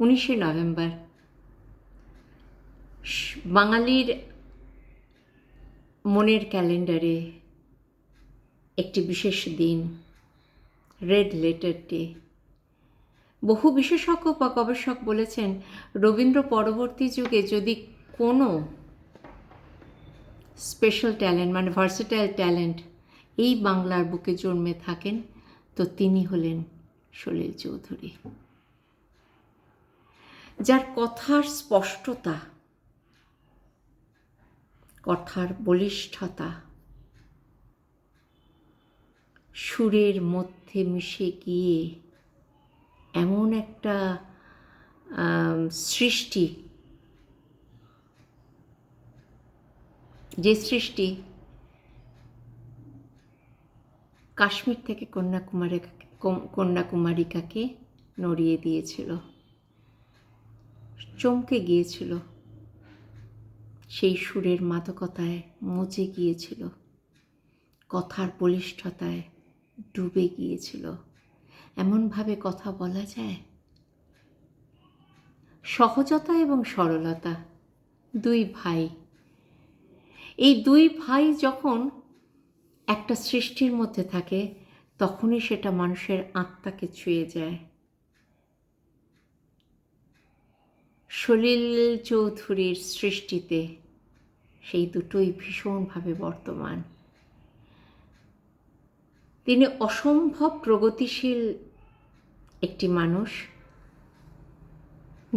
উনিশে নভেম্বর। বাঙালির মনের ক্যালেন্ডারে একটি বিশেষ দিন, রেড লেটার ডে। বহু বিশেষজ্ঞ বা গবেষক বলেছেন, রবীন্দ্র পরবর্তী যুগে যদি কোনো স্পেশাল ট্যালেন্ট মানে ভার্সেটাইল ট্যালেন্ট এই বাংলার বুকে জন্মে থাকেন, তো তিনি হলেন সলিল চৌধুরী। যার কথার স্পষ্টতা, কথার বলিষ্ঠতা সুরের মধ্যে মিশে গিয়ে এমন একটা সৃষ্টি। যে সৃষ্টি কাশ্মীর থেকে কন্যাকুমারী, কন্যাকুমারিকাকে নড়িয়ে দিয়েছিল। চমকে গিয়েছিল। সেই সুরের মাদকতায় মজে গিয়েছিল। কথার বলিষ্ঠতায় ডুবে গিয়েছিল। এমনভাবে কথা বলা যায়? সহজতা এবং সরলতা, দুই ভাই। এই দুই ভাই যখন একটা সৃষ্টির মধ্যে থাকে, তখনই সেটা মানুষের আত্মাকে ছুঁয়ে যায়। সলিল চৌধুরীর সৃষ্টিতে সেই দুটোই ভীষণভাবে বর্তমান। তিনি অসম্ভব প্রগতিশীল একটি মানুষ,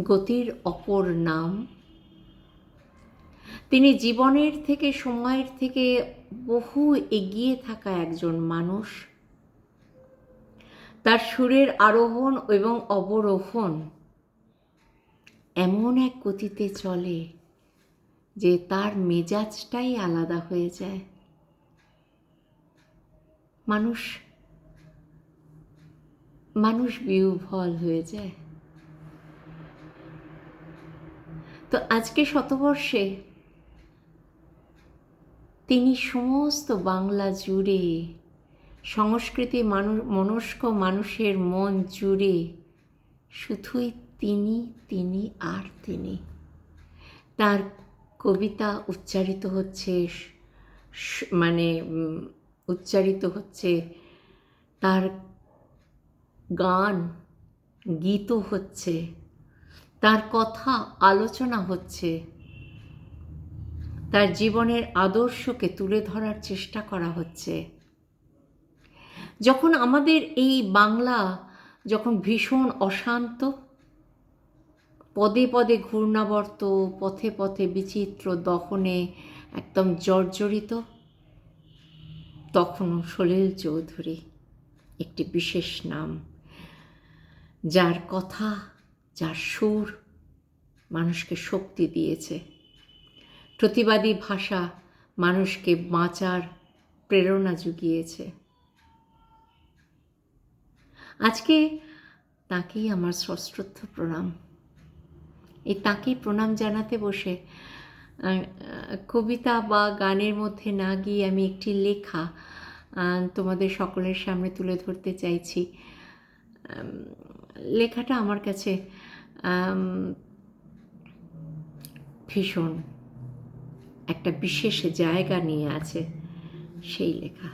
গতির অপর নাম। তিনি জীবনের থেকে, সময়ের থেকে বহু এগিয়ে থাকা একজন মানুষ। তার সুরের আরোহণ এবং অবরোহণ এমন এক গতিতে চলে যে তার মেজাজটাই আলাদা হয়ে যায়। মানুষ মানুষ বিহ্বল হয়ে যায়। তো আজকে শতবর্ষে তিনি সমস্ত বাংলা জুড়ে, সংস্কৃতি মানুষ, মনস্ক মানুষের মন জুড়ে শুধুই তিনি তিনি আর তিনি। তার কবিতা উচ্চারিত হচ্ছে মানে উচ্চারিত হচ্ছে, তার গান গীত হচ্ছে, তার কথা আলোচনা হচ্ছে, তার জীবনের আদর্শকে তুলে ধরার চেষ্টা করা হচ্ছে। যখন আমাদের এই বাংলা যখন ভীষণ অশান্ত পদে পদে ঘূর্ণাবর্ত, পথে পথে বিচিত্র দহনে একদম জর্জরিত, তখনও সলিল চৌধুরী, একটি বিশেষ নাম। যার কথা, যার সুর মানুষকে শক্তি দিয়েছে। প্রতিবাদী ভাষা মানুষকে বাঁচার প্রেরণা জুগিয়েছে। আজকে তাকেই আমার সশ্রদ্ধ প্রণাম। এই তাকেই প্রণাম জানাতে বসে। কবিতা বা গানের মধ্যে না গিয়ে আমি একটি লেখা তোমাদের সকলের সামনে তুলে ধরতে চাইছি। লেখাটা আমার কাছে ভীষণ একটা বিশেষ জায়গা নিয়ে আছে সেই লেখা।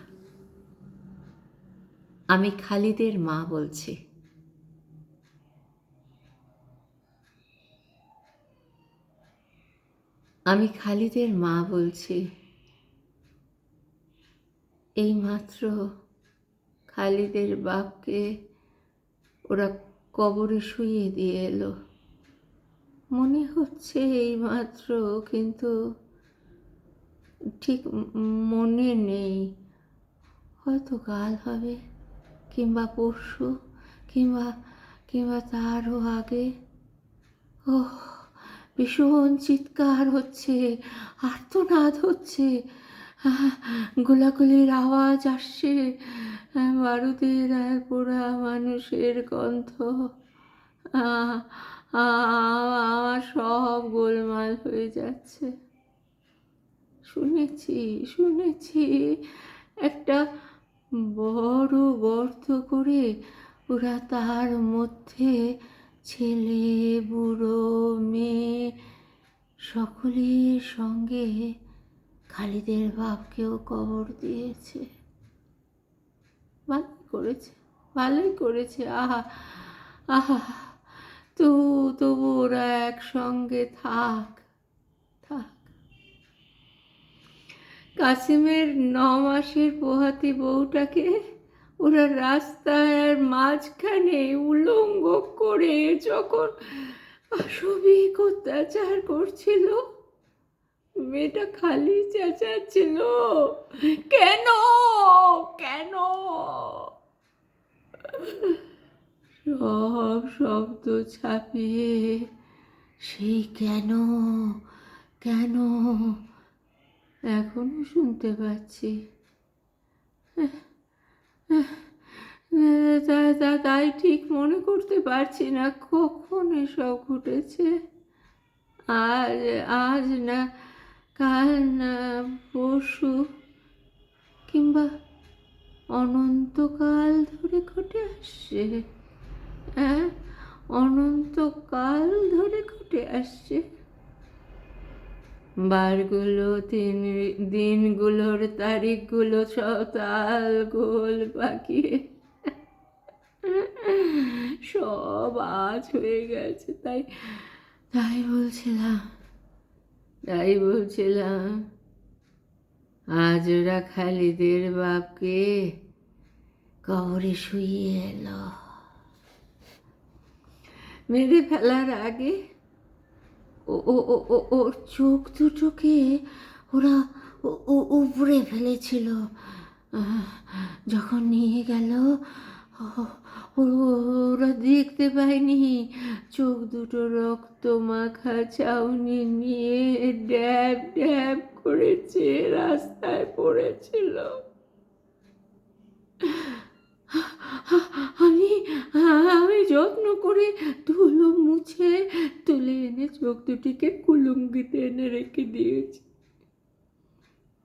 আমি খালিদের মা বলছি। আমি খালিদের মা বলছি। এইমাত্র খালিদের বাপকে ওরা কবরে শুইয়ে দিয়ে এলো। মনে হচ্ছে এইমাত্র, কিন্তু ঠিক মনে নেই। হয়তো কাল হবে, কিংবা পরশু, কিংবা কিংবা তারও আগে। ওহ ভীষণ চিৎকার হচ্ছে, আর্তনাদ হচ্ছে। গোলাগুলির আওয়াজ আসছে বারুদের আর পোড়া মানুষের গন্ধ। আমার সব গোলমাল হয়ে যাচ্ছে। শুনেছি শুনেছি। একটা বড় গর্ত করে ওরা তার মধ্যে ছেলে, বুড়ো, মেয়ে, সকলের সঙ্গে খালিদের বাপকেও কবর দিয়েছে। ভালোই করেছে ভালোই করেছে। আহা আহা, তো, তবু ওরা একসঙ্গে থাক থাক। কাসিমের ন মাসের পোহাতি বউটাকে ওরা রাস্তার মাঝখানে উলঙ্গ করে যখন পাশবিক অত্যাচার করছিল, মেয়েটা খালি চেঁচাচ্ছিল, কেন? কেন? সব শব্দ ছাপিয়ে, সেই কেন? কেন? এখনও শুনতে পাচ্ছি। তা- তাই ঠিক মনে করতে পারছি না কখন এসব ঘটেছে। আজ আজ না, কাল না, পরশু, কিংবা অনন্তকাল ধরে ঘটে আসছে। হ্যাঁ অনন্তকাল ধরে ঘটে আসছে। বারগুলো দিন দিনগুলোর তারিখগুলো সব তাল গোল পাকিয়ে সব আজ হয়ে গেছে, তাই তাই বলছিলাম তাই বলছিলাম, আজ ওরা খালিদের বাপকে কবরে শুইয়ে এলো। মেরে ফেলার আগে ওর চোখ দুটোকে ওরা উ- উ- উপড়ে ফেলেছিল। যখন নিয়ে গেল ওরা দেখতে পায়নি। চোখ দুটো রক্ত মাখা চাউনি নিয়ে ড্যাব ড্যাব করেছে, রাস্তায় পড়েছিল। আমি আমি যত্ন করে ধুলো মুছে তুলে এনে চোখ দুটিকে কুলুঙ্গিতে এনে রেখে দিয়েছি।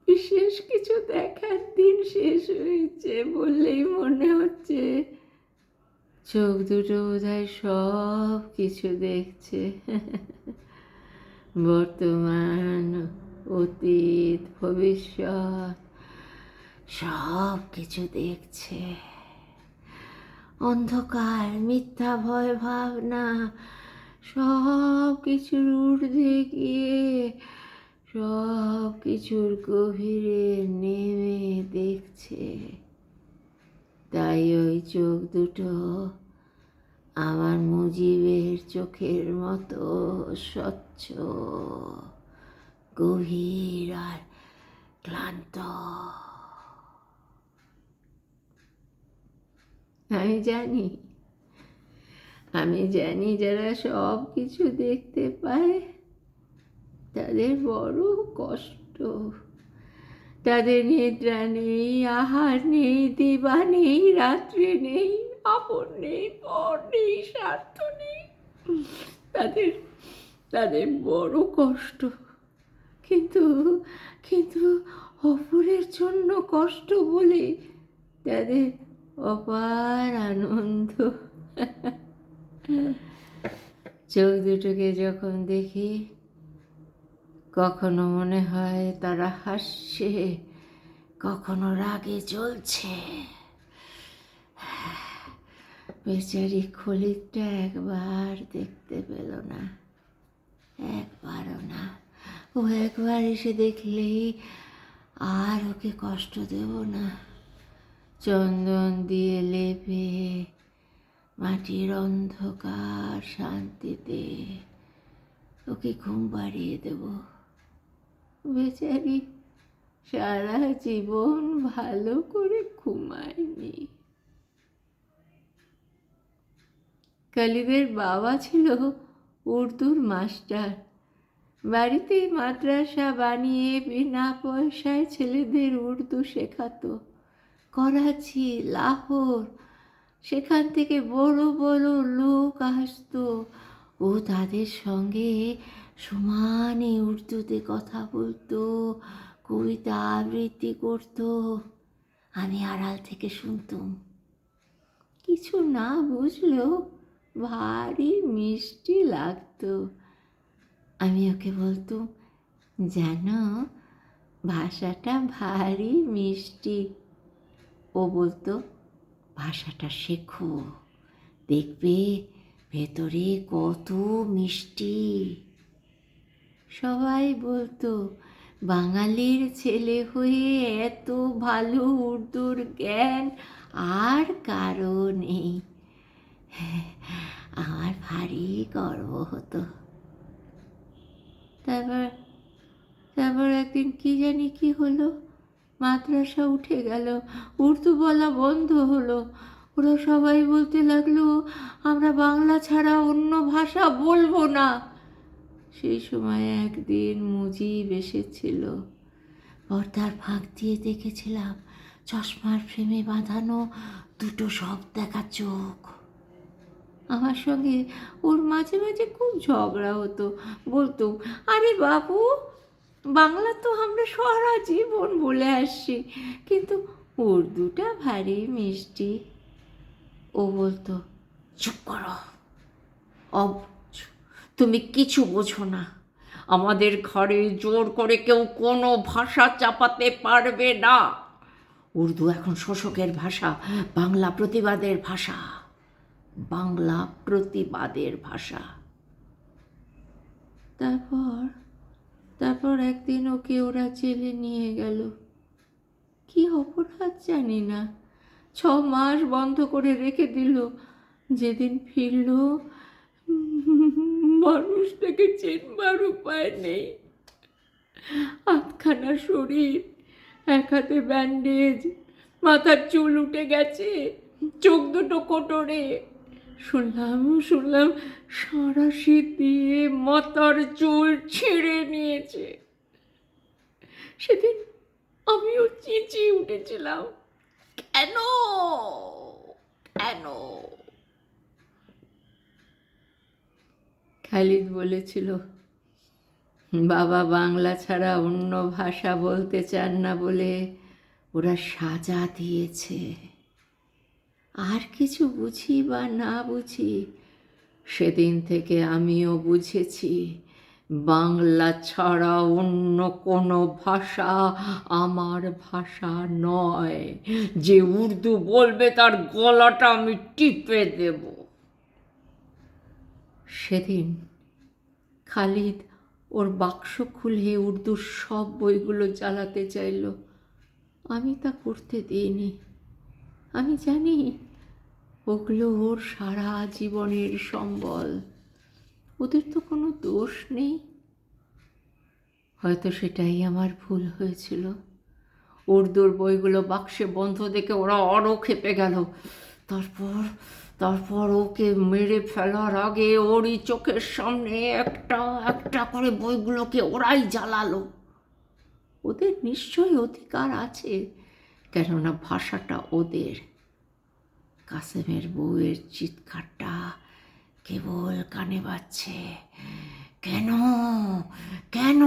বিশেষ কিছু দেখার দিন শেষ হয়েছে বললেই মনে হচ্ছে। চোখ দুটো বোধহয় সব কিছু দেখছে। বর্তমান, অতীত, ভবিষ্যৎ, সব কিছু দেখছে। অন্ধকার, মিথ্যা ভয় ভাবনা সব কিছুর ঊর্ধ্বে গিয়ে সব কিছুর গভীরে নেমে দেখছে। তাই ওই চোখ দুটো আমার মুজিবের চোখের মতো স্বচ্ছ, গভীর আর ক্লান্ত। আমি জানি আমি জানি যারা সব কিছু দেখতে পায়, তাদের বড় কষ্ট। তাদের নিদ্রা নেই, আহার নেই, দিবা নেই, রাত্রি নেই, আপন নেই, পর নেই, স্বার্থ নেই। তাদের তাদের বড় কষ্ট। কিন্তু কিন্তু অপরের জন্য কষ্ট বলে তাদের অপার আনন্দ চোখ দুটোকে যখন দেখি কখনো মনে হয় তারা হাসছে কখনো রাগে চলছে বেচারি খলিতটা একবার দেখতে পেল না একবারও না। ও একবার এসে দেখলেই আর ওকে কষ্ট দেব না। চন্দন দিয়ে লেপে মাটির অন্ধকার শান্তিতে। ওকে ঘুম পাড়িয়ে দেব। বেচারি, সারা জীবন ভালো করে ঘুমায়নি। কালিদের বাবা ছিল উর্দুর মাস্টার। বাড়িতে মাদ্রাসা বানিয়ে বিনা পয়সায় ছেলেদের উর্দু শেখাতো। করাচি, লাহোর, সেখান থেকে বড় বড় লোক আসতো। ও তাদের সঙ্গে সমানে উর্দুতে কথা বলতো, কবিতা আবৃত্তি করতো। আমি আড়াল থেকে শুনতুম। কিছু না বুঝলেও ভারী মিষ্টি লাগতো। আমি ওকে বলতুম, জানো, ভাষাটা ভারী মিষ্টি। ও বলতো, ভাষাটা শেখো, দেখবে ভেতরে কত মিষ্টি। সবাই বলতো, বাঙালির ছেলে হয়ে এত ভালো উর্দুর জ্ঞান আর কারও নেই। আমার ভারী গর্ব হতো। তারপর তারপর একদিন কি জানি কি হলো মাদ্রাসা উঠে গেল। উর্দু বলা বন্ধ হলো। ওরা সবাই বলতে লাগল, আমরা বাংলা ছাড়া অন্য ভাষা বলব না। সেই সময় একদিন মুজিব এসেছিল। পর্দার ফাঁক দিয়ে দেখেছিলাম চশমার ফ্রেমে বাঁধানো দুটো সব দেখা চোখ। আমার সঙ্গে ওর মাঝে মাঝে খুব ঝগড়া হতো। বলতো, আরে বাবু বাংলা তো আমরা সারা জীবন বলে আসছি কিন্তু উর্দুটা ভারী মিষ্টি। ও বলতো, চুপ করো। অব, তুমি কিছু বোঝো না। আমাদের ঘরে জোর করে কেউ কোনো ভাষা চাপাতে পারবে না। উর্দু এখন শোষকের ভাষা, বাংলা প্রতিবাদের ভাষা। বাংলা প্রতিবাদের ভাষা। তারপর তারপর একদিন ওকে ওরা জেলে নিয়ে গেল। কি অপরাধ জানি না। ছ মাস বন্ধ করে রেখে দিল। যেদিন ফিরল, মানুষটাকে চেনবার উপায় নেই। আধখানা শরীর, এক হাতে ব্যান্ডেজ মাথার চুল উঠে গেছে, চোখ দুটো কোটরে। শুনলাম শুনলাম সারা শীত দিয়ে মাথার চুল ছিঁড়ে নিয়েছে। সেদিন আমিও চেঁচিয়ে উঠেছিলাম, কেন? কেন? খালিদ বলেছিল, বাবা বাংলা ছাড়া অন্য ভাষা বলতে চান না বলে ওরা সাজা দিয়েছে। আর কিছু বুঝি বা না বুঝি, সেদিন থেকে আমিও বুঝেছি, বাংলা ছাড়া অন্য কোনো ভাষা আমার ভাষা নয়। যে উর্দু বলবে তার গলাটা আমি টিপে দেব। সেদিন খালিদ ওর বাক্স খুলে উর্দুর সব বইগুলো জ্বালাতে চাইল। আমি তা করতে দিইনি। আমি জানি ওগুলো ওর সারা জীবনের সম্বল। ওদের তো কোনো দোষ নেই। হয়তো সেটাই আমার ভুল হয়েছিল। উর্দুর বইগুলো বাক্সে বন্ধ দেখে ওরা আরও খেপে গেল। তারপর তারপর ওকে মেরে ফেলার আগে ওরই চোখের সামনে একটা একটা করে বইগুলোকে ওরাই জ্বালালো। ওদের নিশ্চয়ই অধিকার আছে। কেননা ভাষাটা ওদের কাসেমের বউয়ের চিৎকারটা কেবল কানে বাজছে। কেন? কেন?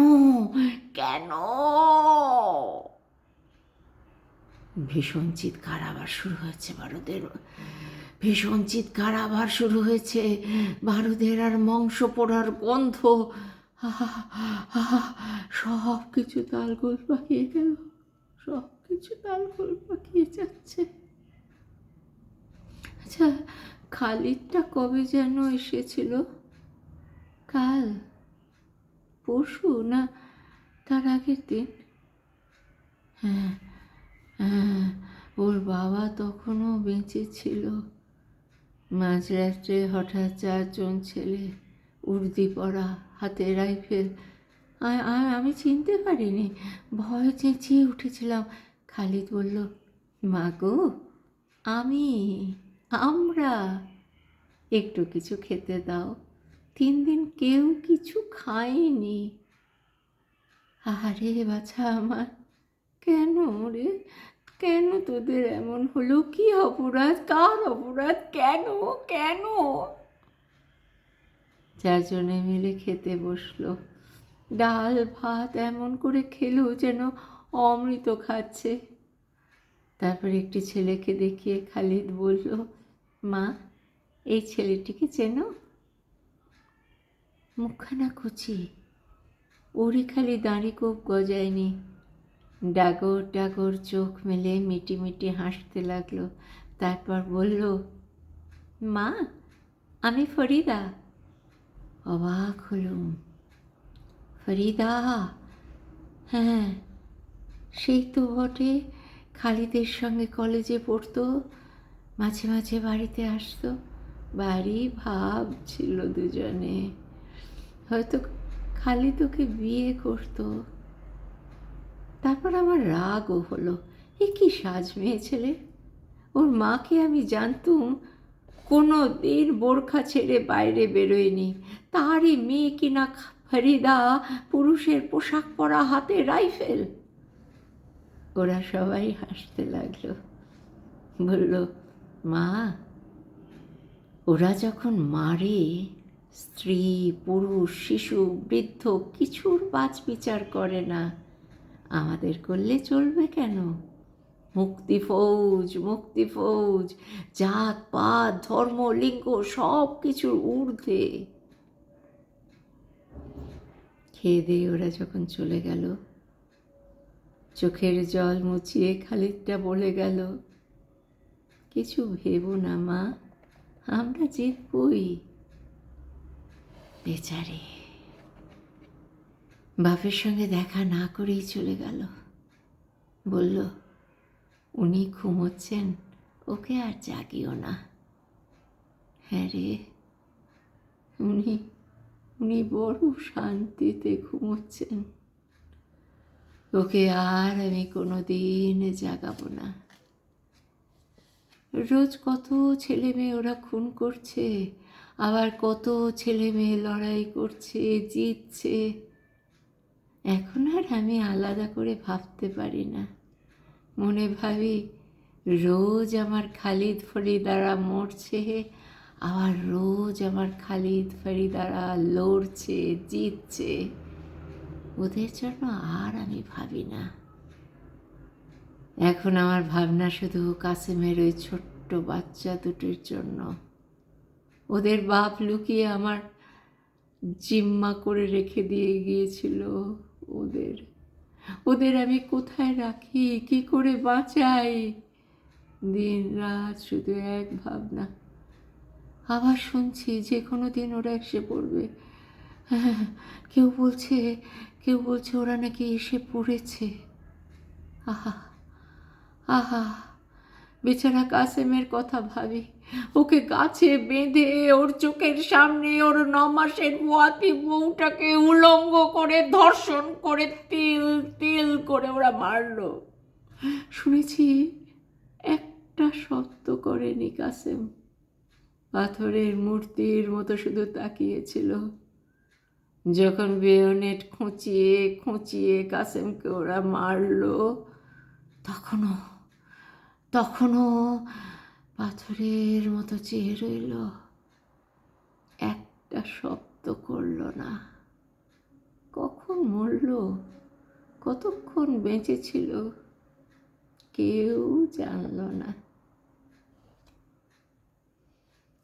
কেন? ভীষণ চিৎকার আবার শুরু হয়েছে ভারতের ভীষণ চিৎকার আবার শুরু হয়েছে। বারুদের আর মাংস পোড়ার গন্ধ। সব কিছু তাল তালগোল পাকিয়ে গেল। সব কিছু তালগোল পাকিয়ে যাচ্ছে। আচ্ছা খালিদটা কবে যেন এসেছিল? কাল? পরশু না তার আগের দিন? হ্যাঁ হ্যাঁ ওর বাবা তখনও বেঁচে ছিল। মাঝরাত্রে হঠাৎ চারজন ছেলে উর্দি পরা হাতে রাইফেল। আমি চিনতে পারিনি। ভয় চেঁচিয়ে উঠেছিলাম। খালিদ বলল, মা গো, আমি, আমরা একটু কিছু খেতে দাও। তিন দিন কেউ কিছু খায়নি। আরে বাছা আমার, কেন রে? কেন তোদের এমন হলো? কি অপরাধ? কার অপরাধ? কেন? কেন? চারজনে মিলে খেতে বসল। ডাল ভাত এমন করে খেলো যেন অমৃত খাচ্ছে। তারপর একটি ছেলেকে দেখিয়ে খালিদ বলল, মা, এই ছেলেটিকে চেনো? মুখখানা কুচি। ওরে খালি দাঁড়ি কোপ গজায়নি। ডাগর ডাগর চোখ মেলে মিটি মিটি হাসতে লাগল। তারপর বলল, মা, আমি ফরিদা। অবাক হলুম। ফরিদা? হ্যাঁ সেই তো বটে। খালিদের সঙ্গে কলেজে পড়তো, মাঝে মাঝে বাড়িতে আসতো। বাড়ি ভাব ছিল দুজনে। হয়তো খালি তোকে বিয়ে করতো। তারপর আমার রাগও হলো। এ কি সাজ মেয়ে ছেলে? ওর মাকে আমি জানতুম কোনো দিন বোরখা ছেড়ে বাইরে বেরোয়নি। তারই মেয়ে কিনা ফরিদা পুরুষের পোশাক পরা হাতে রাইফেল। ওরা সবাই হাসতে লাগল। বলল, মা, ওরা যখন মারে, স্ত্রী, পুরুষ, শিশু, বৃদ্ধ কিছুর বাজ বিচার করে না। আমাদের করলে চলবে কেন? মুক্তি ফৌজ মুক্তি ফৌজ, জাত, পাত, ধর্ম, লিঙ্গ সব কিছুর ঊর্ধ্বে। খেয়ে দিয়ে ওরা যখন চলে গেল চোখের জল মুছিয়ে খালিদটা বলে গেল, কিছু ভেবো না মা, আমরা জিতবই। বেচারে বাপের সঙ্গে দেখা না করেই চলে গেল। বলল, উনি ঘুমোচ্ছেন, ওকে আর জাগিও না। হ্যাঁ রে, উনি উনি বড় শান্তিতে ঘুমোচ্ছেন। ওকে আর আমি কোনো দিন জাগাবো না। রোজ কত ছেলে মেয়ে ওরা খুন করছে, আবার কত ছেলে মেয়ে লড়াই করছে, জিতছে। এখন আর আমি আলাদা করে ভাবতে পারি না। মনে ভাবি, রোজ আমার খালিদ ফরিদারা মরছে, আবার রোজ আমার খালিদ ফরিদারা লড়ছে, জিতছে। ওদের জন্য আর আমি ভাবি না। এখন আমার ভাবনা শুধু কাসেমের ওই ছোট্ট বাচ্চা দুটির জন্য। ওদের বাপ লুকিয়ে আমার জিম্মা করে রেখে দিয়ে গিয়েছিল ওদের। ওদের আমি কোথায় রাখি? কি করে বাঁচাই? দিন রাত শুধু এক ভাবনা। আবার শুনছি যে কোনো দিন ওরা এসে পড়বে। কেউ বলছে কেউ বলছে ওরা নাকি এসে পড়েছে। আহা আহা, বেচারা কাসেমের কথা ভাবি। ওকে গাছে বেঁধে ওর চোখের সামনে ওর ন মাসের পোয়াতি বউটাকে উলঙ্গ করে, ধর্ষণ করে, তিল তিল করে ওরা মারল। শুনেছি একটা শব্দ করেনি কাসেম। পাথরের মূর্তির মতো শুধু তাকিয়েছিল। যখন বেয়নেট খুঁচিয়ে খুঁচিয়ে কাসেমকে ওরা মারলো, তখনও তখনও পাথরের মতো চেয়ে রইল। একটা শব্দ করল না। কখন মরল? কতক্ষণ বেঁচে ছিল? কেউ জানল না।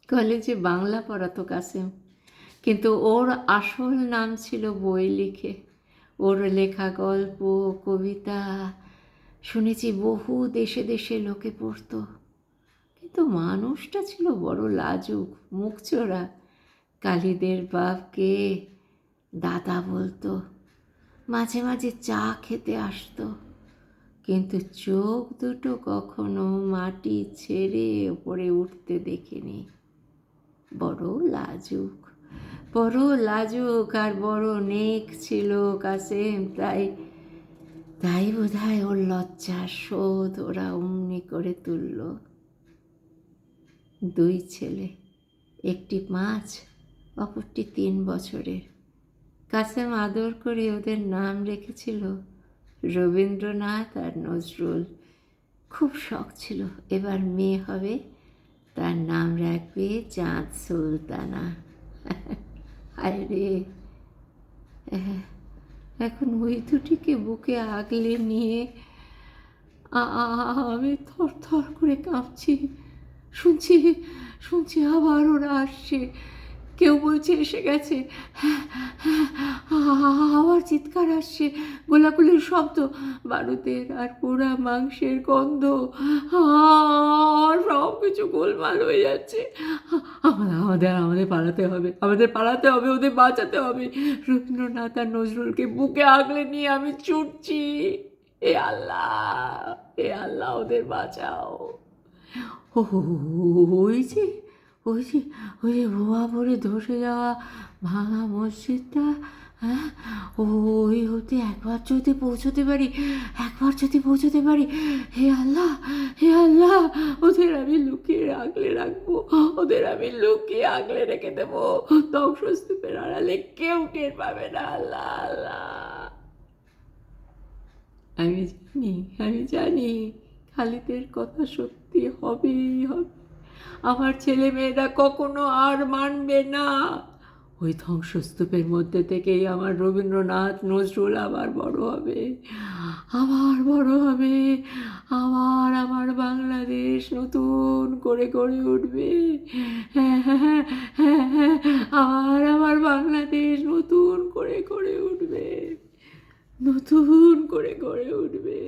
কলেজে বাংলা পড়াতো কাসেম। কিন্তু ওর আসল নাম ছিল বই লিখে। ওর লেখা গল্প, কবিতা শুনেছি বহু দেশে দেশে লোকে পড়তো। কিন্তু মানুষটা ছিল বড় লাজুক, মুখচোরা। কালীদের বাপকে দাদা বলতো, মাঝে মাঝে চা খেতে আসতো। কিন্তু চোখ দুটো কখনো মাটি ছেড়ে ওপরে উঠতে দেখিনি। বড় লাজুক। বড় লাজুক আর বড় নেক ছিল কাসেম, তাই তাই বোধ হয় ওর লজ্জার শোধ ওরা অমনি করে তুলল। দুই ছেলে, একটি পাঁচ, অপরটি তিন বছরের। কাসেম আদর করে ওদের নাম রেখেছিল রবীন্দ্রনাথ আর নজরুল। খুব শখ ছিল, এবার মেয়ে হবে, তার নাম রাখবে চাঁদ সুলতানা। হায় রে। এখন ওই দুটিকে বুকে আগলে নিয়ে আমি থর থর করে কাঁপছি। শুনছি শুনছি আবার ওরা আসছে। কেউ বলছে, এসে গেছে। আবার চিৎকার আসছে, গোলাগুলির শব্দ। বারুদের আর পোড়া মাংসের গন্ধ। আর সব কিছু গোলমাল হয়ে যাচ্ছে। আমাদের আমাদের পালাতে হবে, আমাদের পালাতে হবে, ওদের বাঁচাতে হবে। রবীন্দ্রনাথ আর নজরুলকে বুকে আগলে নিয়ে আমি ছুটছি। এ আল্লাহ এ আল্লাহ, ওদের বাঁচাও। ও ওই যে ওই যে ওই যে ভুয়া পড়ে ধসে যাওয়া ভাঙা মসজিদটা হ্যাঁ ওই হতে একবার যদি পৌঁছতে পারি, একবার যদি পৌঁছতে পারি, হে আল্লাহ হে আল্লাহ, ওদের আমি লুকিয়ে আগলে রাখব, ওদের আমি লুকিয়ে আগলে রেখে দেবো। ধ্বংসস্তূপের আড়ালে কেউ টের পাবে না, আল্লাহ আল্লাহ। আমি জানি আমি জানি, খালিদের কথা সত্যি হবেই হবে। আমার ছেলে মেয়েরা কখনো আর মানবে না। ওই ধ্বংসস্তূপের মধ্যে থেকেই আমার রবীন্দ্রনাথ নজরুল আবার বড় হবে, আবার বড় হবে, আবার আমার বাংলাদেশ নতুন করে গড়ে উঠবে হ্যাঁ হ্যাঁ হ্যাঁ হ্যাঁ আবার আমার বাংলাদেশ নতুন করে গড়ে উঠবে, নতুন করে গড়ে উঠবে।